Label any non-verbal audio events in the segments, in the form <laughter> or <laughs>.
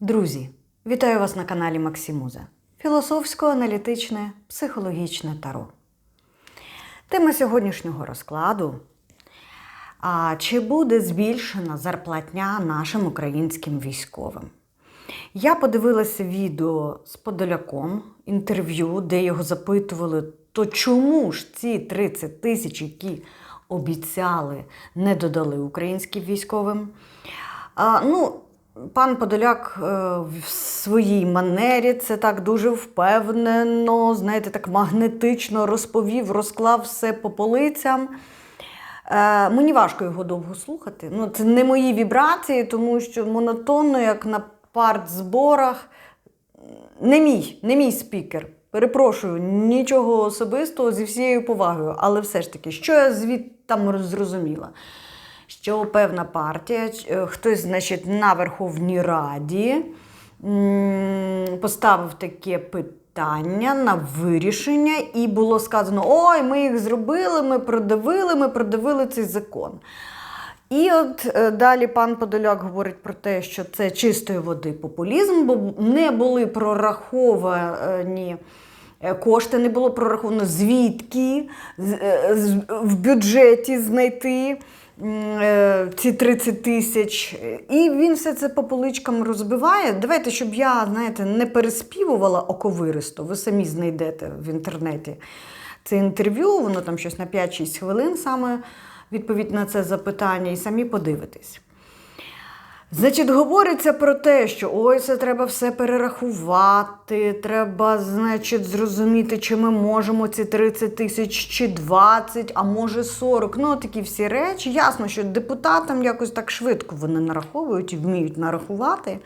Друзі, вітаю вас на каналі Максимуза. Філософсько-аналітичне, психологічне таро. Тема сьогоднішнього розкладу. А чи буде збільшена зарплатня нашим українським військовим? Я подивилася відео з Подоляком, інтерв'ю, де його запитували, то чому ж ці 30 тисяч, які обіцяли, не додали українським військовим? А, ну, пан Подоляк е, в своїй манері це так дуже впевнено, знаєте, так магнетично розповів, розклав все по полицям. Е, мені важко його довго слухати. Ну, це не мої вібрації, тому що монотонно, як на партзборах, не мій, не мій спікер. Перепрошую, нічого особистого зі всією повагою, але все ж таки, що я звідти там зрозуміла? Що певна партія, е, хтось, значить, на Верховній Раді поставив таке питання на вирішення, і було сказано: ой, ми їх зробили, ми продавили, ми продавили цей закон. І от е, далі пан Подоляк говорить про те, що це чистої води популізм, бо не були прораховані е, кошти, не було прораховано звідки в бюджеті знайти ці 30 тисяч. І він все це по поличкам розбиває. Давайте, щоб я, знаєте, не переспівувала оковиристо, ви самі знайдете в інтернеті це інтерв'ю, воно там щось на 5-6 хвилин саме відповідь на це запитання, і самі подивитесь. Значить, говориться про те, що ой, це треба все перерахувати, треба, значить, зрозуміти, чи ми можемо ці 30 тисяч чи 20, а може 40. Ну, такі всі речі. Ясно, що депутатам якось так швидко вони нараховують і вміють нарахувати.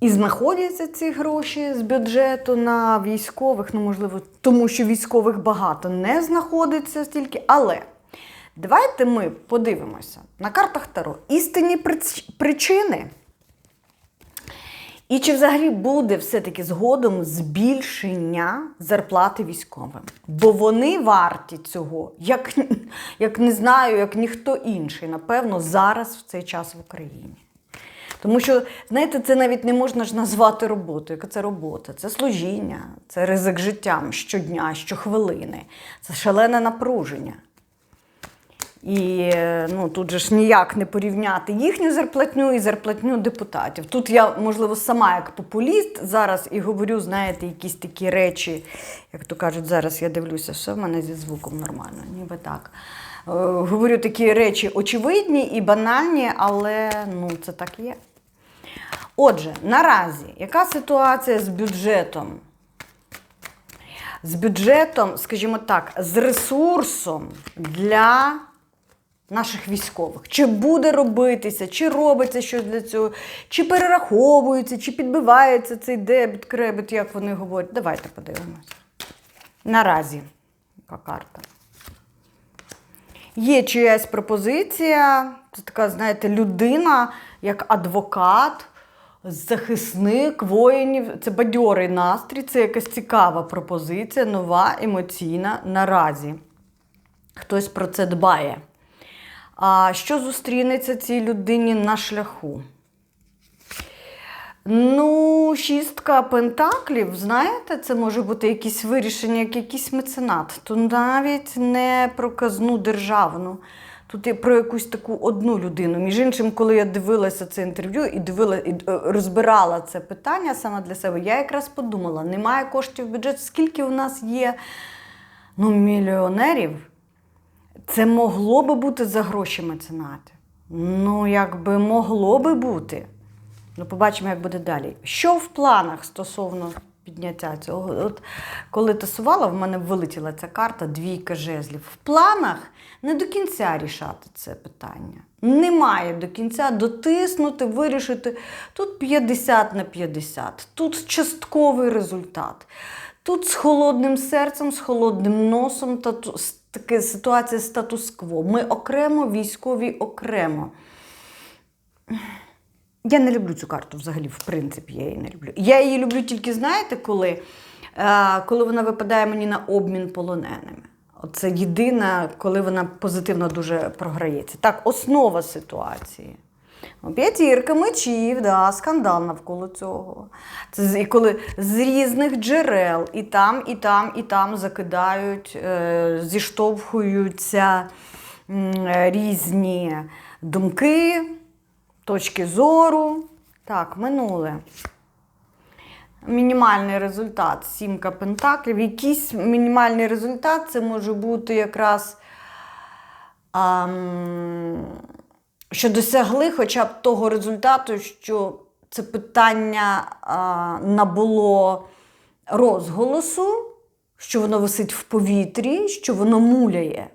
І знаходяться ці гроші з бюджету на військових, ну, можливо, тому що військових багато не знаходиться стільки. Але давайте ми подивимося на картах Таро істинні причини. І чи взагалі буде все-таки згодом збільшення зарплати військовим? Бо вони варті цього, як, <laughs> як не знаю, як ніхто інший, напевно, зараз в цей час в Україні. Тому що, знаєте, це навіть не можна ж назвати роботою. Яка це робота? Це служіння, це ризик життям щодня, щохвилини, це шалене напруження. І е, ну, тут же ж ніяк не порівняти їхню зарплатню і зарплатню депутатів. Тут я, можливо, сама як популіст зараз і говорю, знаєте, якісь такі речі, як то кажуть, зараз я дивлюся, що в мене зі звуком нормально, ніби так. Е, Говорю такі речі очевидні і банальні, але ну, це так є. Отже, наразі, яка ситуація з бюджетом? З бюджетом, скажімо так, з ресурсом для наших військових. Чи буде робитися, чи робиться щось для цього, чи перераховується, чи підбивається цей дебіт, кребет, як вони говорять. Давайте подивимося. Наразі, яка карта? Є чиясь пропозиція, це така, знаєте, людина, як адвокат, захисник воїнів. Це бадьорий настрій, це якась цікава пропозиція, нова, емоційна наразі. Хтось про це дбає. А що зустрінеться цій людині на шляху? Ну, шістка пентаклів, знаєте, це може бути якісь вирішення, як якийсь меценат. То навіть не про казну державну. Тут і про якусь таку одну людину. Між іншим, коли я дивилася це інтерв'ю і дивила, і е, розбирала це питання саме для себе, я якраз подумала: немає коштів в бюджет, скільки у нас є ну, мільйонерів, це могло би бути за гроші меценати. Ну, якби могло би бути. Ну, побачимо, як буде далі. Що в планах стосовно підняття цього? От коли тасувала, в мене вилетіла ця карта двійка жезлів. В планах не до кінця рішати це питання. Немає до кінця дотиснути, вирішити. Тут 50 на 50, тут частковий результат. Тут з холодним серцем, з холодним носом, та с- таке ситуація статус-кво. Ми окремо, військові окремо. Я не люблю цю карту взагалі, в принципі, я її не люблю. Я її люблю тільки, знаєте, коли, е, коли вона випадає мені на обмін полоненими. Це єдина, коли вона позитивно дуже програється. Так, основа ситуації. П'ятірка мечів, да, скандал навколо цього. Це і коли з різних джерел і там, і там, і там закидають, е, зіштовхуються різні думки, точки зору. Так, минуле. Мінімальний результат сімка пентаклів. Якийсь мінімальний результат це може бути якраз. ам, що досягли хоча б того результату, що це питання а, набуло розголосу, що воно висить в повітрі, що воно муляє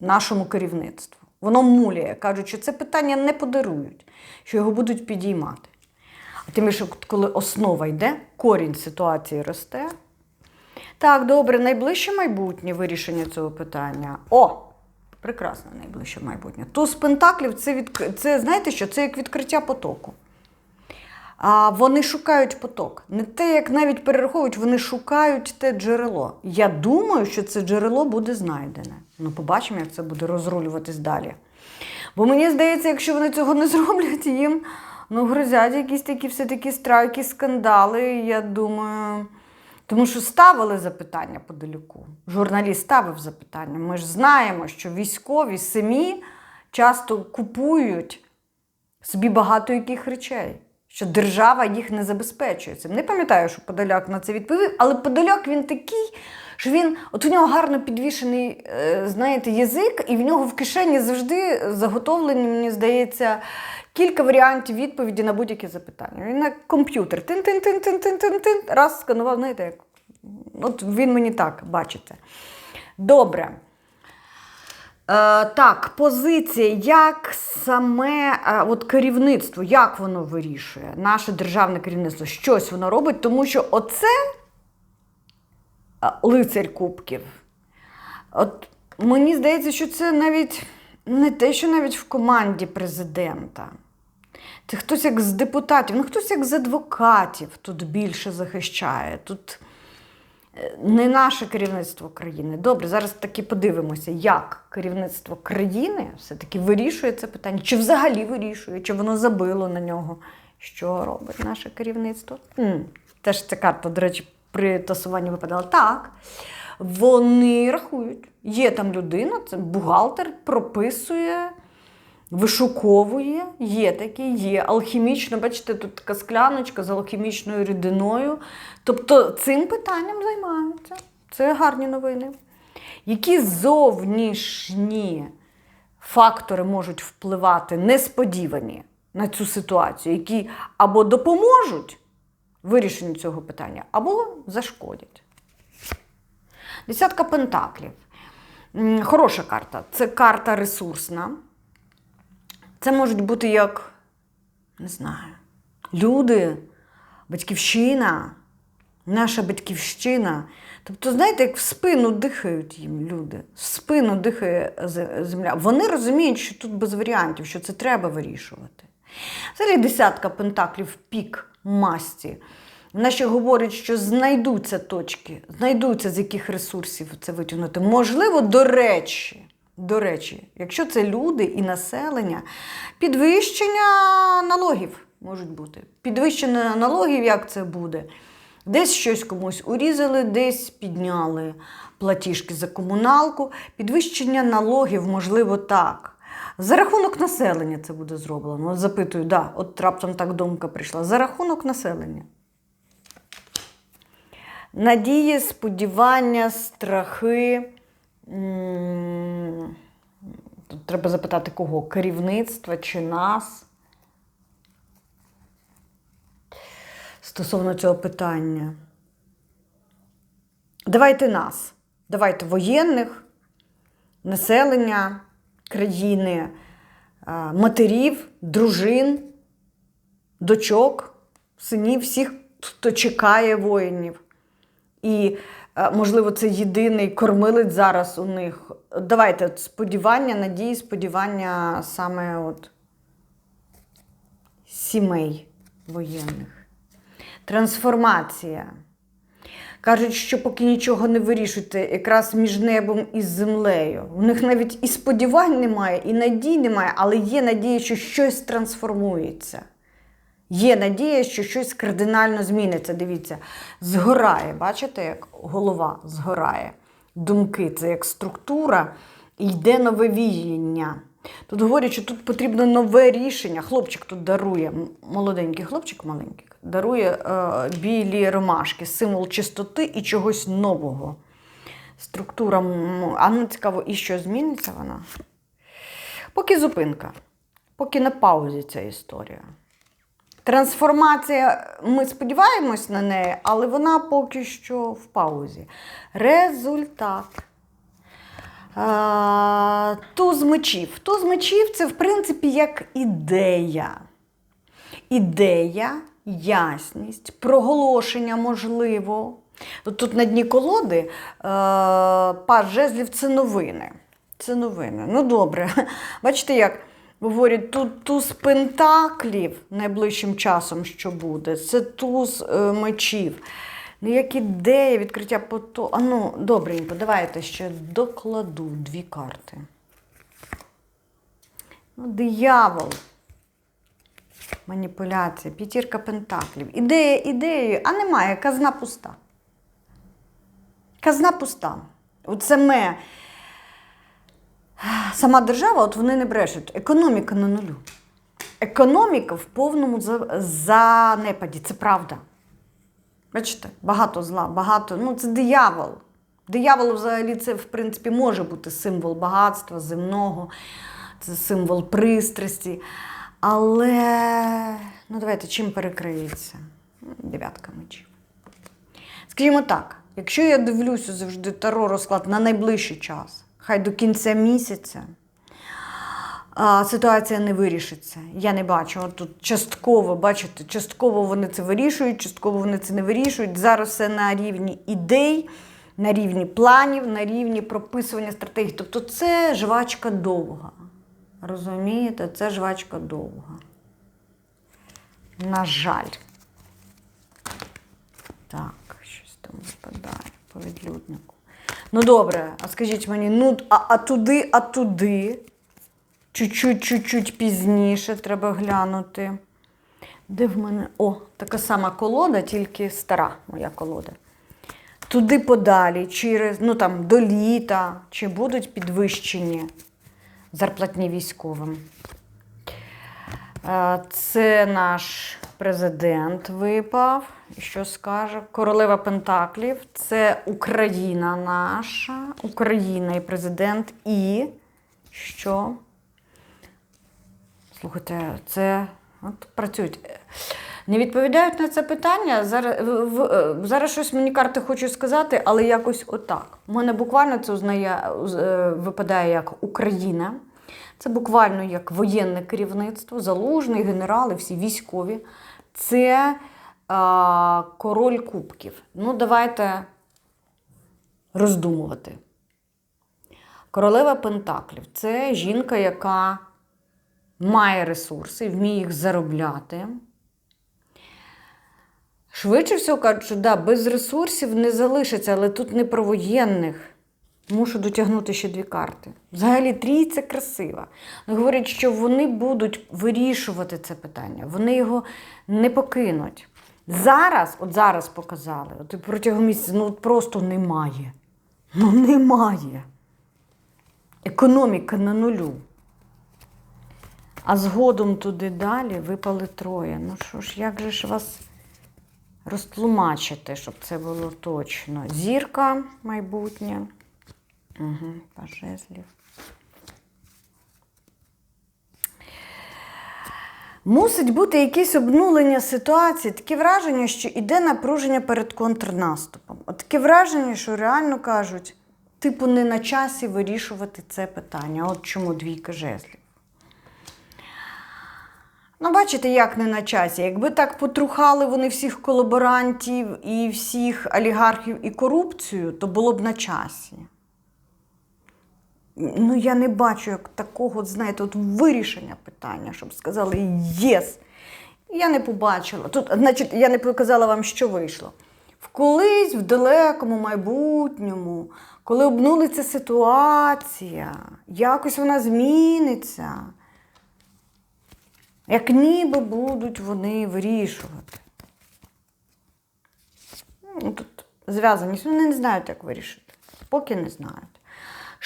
нашому керівництву. Воно муляє. Кажуть, що це питання не подарують, що його будуть підіймати. А тим більше, коли основа йде, корінь ситуації росте. Так, добре, найближче майбутнє вирішення цього питання. О! Прекрасне найближче майбутнє. Туз пентаклів це, відк... це знаєте що? Це як відкриття потоку. А вони шукають поток. Не те, як навіть перераховують, вони шукають те джерело. Я думаю, що це джерело буде знайдене. Ну, побачимо, як це буде розрулюватись далі. Бо мені здається, якщо вони цього не <laughs> зроблять, їм ну, грозять якісь такі все-таки страйки, скандали. Я думаю. Тому що ставили запитання подалеку. Журналіст ставив запитання. Ми ж знаємо, що військові самі часто купують собі багато яких речей, що держава їх не забезпечує. Не пам'ятаю, що Подоляк на це відповів, але Подоляк він такий, що він, от у нього гарно підвішений, е, знаєте, язик, і в нього в кишені завжди заготовлені, мені здається, кілька варіантів відповіді на будь-які запитання. Він як комп'ютер. Тин-тин-тин-тин-тин-тин, раз сканував, знаєте, як. От він мені так бачите. Добре. Е, так, позиція, як саме е, от керівництво, як воно вирішує, наше державне керівництво, щось воно робить, тому що оце е, лицарь кубків. От мені здається, що це навіть не те, що навіть в команді президента. Це хтось як з депутатів, ну хтось як з адвокатів тут більше захищає. Тут не наше керівництво країни. Добре, зараз таки подивимося, як керівництво країни все-таки вирішує це питання, чи взагалі вирішує, чи воно забило на нього. Що робить наше керівництво? м Теж ця карта, до речі, при тасуванні випадала. Так. Вони рахують. Є там людина, це бухгалтер, прописує, вишуковує, є такі, є алхімічно, бачите, тут така скляночка з алхімічною рідиною. Тобто цим питанням займаються. Це гарні новини. Які зовнішні фактори можуть впливати несподівані на цю ситуацію, які або допоможуть вирішенню цього питання, або зашкодять. Десятка пентаклів. Хороша карта. Це карта ресурсна. Це можуть бути як, не знаю, люди, батьківщина, наша батьківщина. Тобто, знаєте, як в спину дихають їм люди, в спину дихає земля. Вони розуміють, що тут без варіантів, що це треба вирішувати. Взагалі десятка пентаклів пік масті. Вона ще говорить, що знайдуться точки, знайдуться з яких ресурсів це витягнути. Можливо, до речі, до речі, якщо це люди і населення, підвищення налогів можуть бути. Підвищення налогів, як це буде? Десь щось комусь урізали, десь підняли платіжки за комуналку. Підвищення налогів, можливо, так. За рахунок населення це буде зроблено. От запитую, да, от раптом так думка прийшла. За рахунок населення. Надії, сподівання, страхи. Тут треба запитати кого? Керівництва чи нас? Стосовно цього питання. Давайте нас. Давайте воєнних, населення країни, матерів, дружин, дочок, синів, всіх, хто чекає воїнів. І, е, можливо, це єдиний кормилець зараз у них. Давайте от сподівання, надії, сподівання саме от сімей воєнних. Трансформація. Кажуть, що поки нічого не вирішуєте, якраз між небом і землею. У них навіть і сподівань немає, і надій немає, але є надія, що щось трансформується. Є надія, що щось кардинально зміниться. Дивіться, згорає. Бачите, як голова згорає. Думки це як структура, і йде нове віяння. Тут говорять, що тут потрібно нове рішення. Хлопчик тут дарує, молоденький хлопчик маленький, дарує е, білі ромашки, символ чистоти і чогось нового. Структура, а ну цікаво, і що зміниться вона? Поки зупинка, поки на паузі ця історія. Трансформація, ми сподіваємось на неї, але вона поки що в паузі. Результат. Туз мечів. Туз мечів це, в принципі, як ідея. Ідея, ясність, проголошення можливо. Тут на дні колоди е, паж жезлів це новини. Це новини. Ну добре. <laughs> Бачите, як говорять, тут туз пентаклів найближчим часом, що буде, це туз е, мечів. Ну, як ідея відкриття пото. А ну, добренько, давайте ще докладу дві карти. Ну, диявол. Маніпуляція, п'ятірка пентаклів. Ідея ідеєю, а немає, казна пуста. Казна пуста. От саме сама держава, от вони не брешуть. Економіка на нулю. Економіка в повному занепаді. Це правда. Бачите, багато зла, багато. Ну, це диявол. Диявол взагалі це, в принципі, може бути символ багатства, земного, це символ пристрасті. Але, ну давайте, чим перекриється? Дев'ятка мечів. Скажімо так, якщо я дивлюся завжди таро розклад на найближчий час, хай до кінця місяця, ситуація не вирішиться. Я не бачу. От тут частково, бачите, частково вони це вирішують, частково вони це не вирішують. Зараз все на рівні ідей, на рівні планів, на рівні прописування стратегій. Тобто це жвачка довга. Розумієте, це жвачка довга. На жаль. Так, щось там випадає по відлюднику. Ну добре, а скажіть мені, ну а, а туди, а туди? Чуть-чуть, чуть-чуть пізніше треба глянути. Де в мене? О, така сама колода, тільки стара моя колода. Туди подалі, через, ну там, до літа, чи будуть підвищені зарплатні військовим. Е, Це наш президент випав. Що скаже? Королева Пентаклів. Це Україна наша, Україна і президент. І що? Слухайте, це от працюють. Не відповідають на це питання. Зараз, в, е, зараз щось мені карти хочуть сказати, але якось отак. У мене буквально це узнає, е, випадає як Україна. Це буквально як воєнне керівництво, залужний, генерали, всі військові. Це а, король кубків. Ну, давайте роздумувати. Королева Пентаклів це жінка, яка має ресурси, вміє їх заробляти. Швидше всього кажуть, що да, без ресурсів не залишиться, але тут не про воєнних. Мушу дотягнути ще дві карти. Взагалі, трійця красива. Ну, Говорять, що вони будуть вирішувати це питання, вони його не покинуть. Зараз, от зараз показали, от протягом місяця, ну от просто немає. Ну немає. Економіка на нулю. А згодом туди далі випали троє. Ну що ж, як же ж вас розтлумачити, щоб це було точно? Зірка майбутнє. Угу, пожезлів. Мусить бути якесь обнулення ситуації, таке враження, що іде напруження перед контрнаступом. От таке враження, що реально кажуть, типу, не на часі вирішувати це питання. От чому двійка жезлів. Ну, бачите, як не на часі. Якби так потрухали вони всіх колаборантів і всіх олігархів і корупцію, то було б на часі. Ну, я не бачу як такого, знаєте, от вирішення питання, щоб сказали єс. Я не побачила. Тут, значить, я не показала вам, що вийшло. в колись в далекому майбутньому, коли обнулиться ситуація, якось вона зміниться, як ніби будуть вони вирішувати. Ну, Тут зв'язаність, вони не знають, як вирішити. Поки не знають.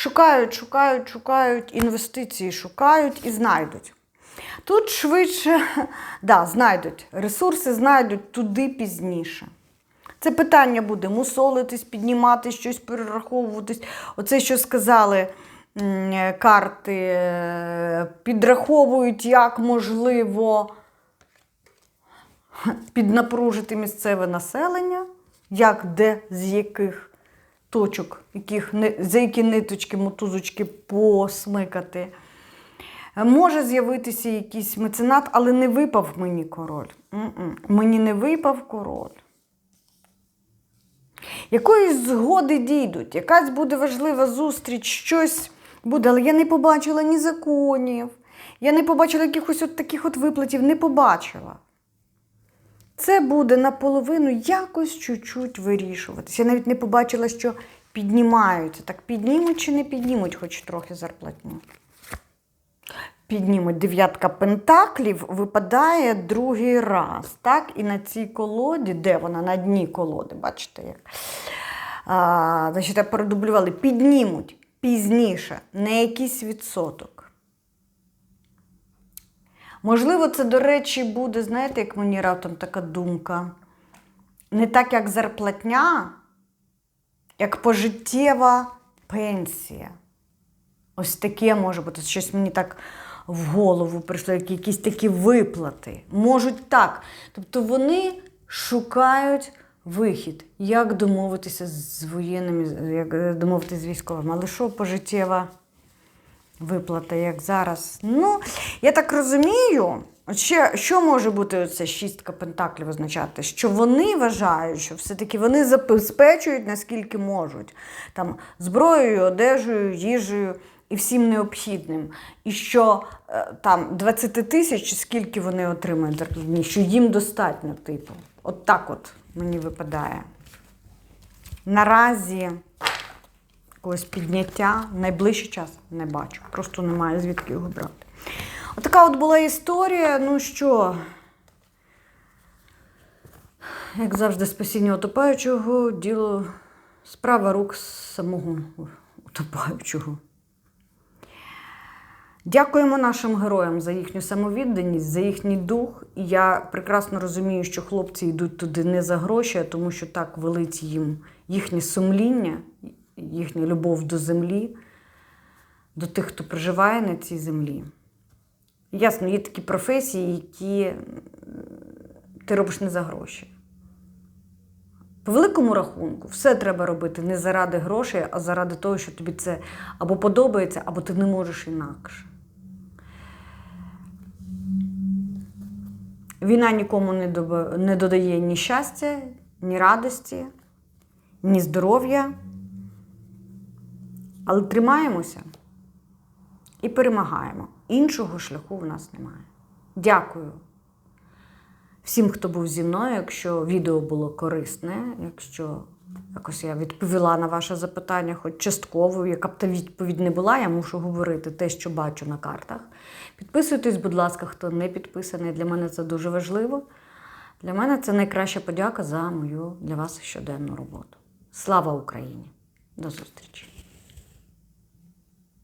Шукають, шукають, шукають, інвестиції шукають і знайдуть. Тут швидше, <laughs> да, знайдуть ресурси, знайдуть туди пізніше. Це питання буде мусолитись, піднімати щось, перераховуватись. Оце, що сказали карти, е, підраховують, як можливо <laughs> піднапружити місцеве населення, як де, з яких точок, яких, за які ниточки, мотузочки посмикати. Е, Може з'явитися якийсь меценат, але не випав мені король. Мені не випав король. Якоїсь згоди дійдуть, якась буде важлива зустріч, щось буде, але я не побачила ні законів, я не побачила якихось от таких от виплатів, не побачила. Це буде наполовину якось чуть-чуть вирішуватися. Я навіть не побачила, що піднімаються. Так піднімуть чи не піднімуть хоч трохи зарплатню. Піднімуть дев'ятка пентаклів, випадає другий раз. Так? І на цій колоді, де вона? На дні колоди, бачите як? А, значить, я передублювали, піднімуть пізніше, на якийсь відсоток. Можливо, це, до речі, буде, знаєте, як мені раптом така думка. Не так, як зарплатня, як пожиттєва пенсія. Ось таке може бути. Щось мені так в голову прийшло, як якісь такі виплати. Можуть так. Тобто вони шукають вихід, як домовитися з воєнними, як е, домовитися з військовими. Але що пожиттєва виплата, як зараз? Ну, я так розумію. Ще, що може бути оця шістка пентаклів означати? Що вони вважають, що все-таки вони забезпечують наскільки можуть там зброєю, одежею, їжею і всім необхідним. І що е, там 20 тисяч, скільки вони отримують що їм достатньо, типу. От так от мені випадає. Наразі якогось підняття в найближчий час не бачу. Просто немає звідки його брати. Отака от була історія. Ну що, як завжди, спасіння утопаючого, діло справа рук самого утопаючого. Дякуємо нашим героям за їхню самовідданість, за їхній дух. І я прекрасно розумію, що хлопці йдуть туди не за гроші, а тому що так велить їм їхнє сумління, їхня любов до землі, до тих, хто проживає на цій землі. Ясно, є такі професії, які ти робиш не за гроші. По великому рахунку, все треба робити не заради грошей, а заради того, що тобі це або подобається, або ти не можеш інакше. Війна нікому не, додає ні щастя, ні радості, ні здоров'я. Але тримаємося і перемагаємо. Іншого шляху в нас немає. Дякую всім, хто був зі мною. Якщо відео було корисне, якщо якось я відповіла на ваше запитання, хоч частково, яка б та відповідь не була, я мушу говорити те, що бачу на картах. Підписуйтесь, будь ласка, хто не підписаний. Для мене це дуже важливо. Для мене це найкраща подяка за мою для вас щоденну роботу. Слава Україні! До зустрічі!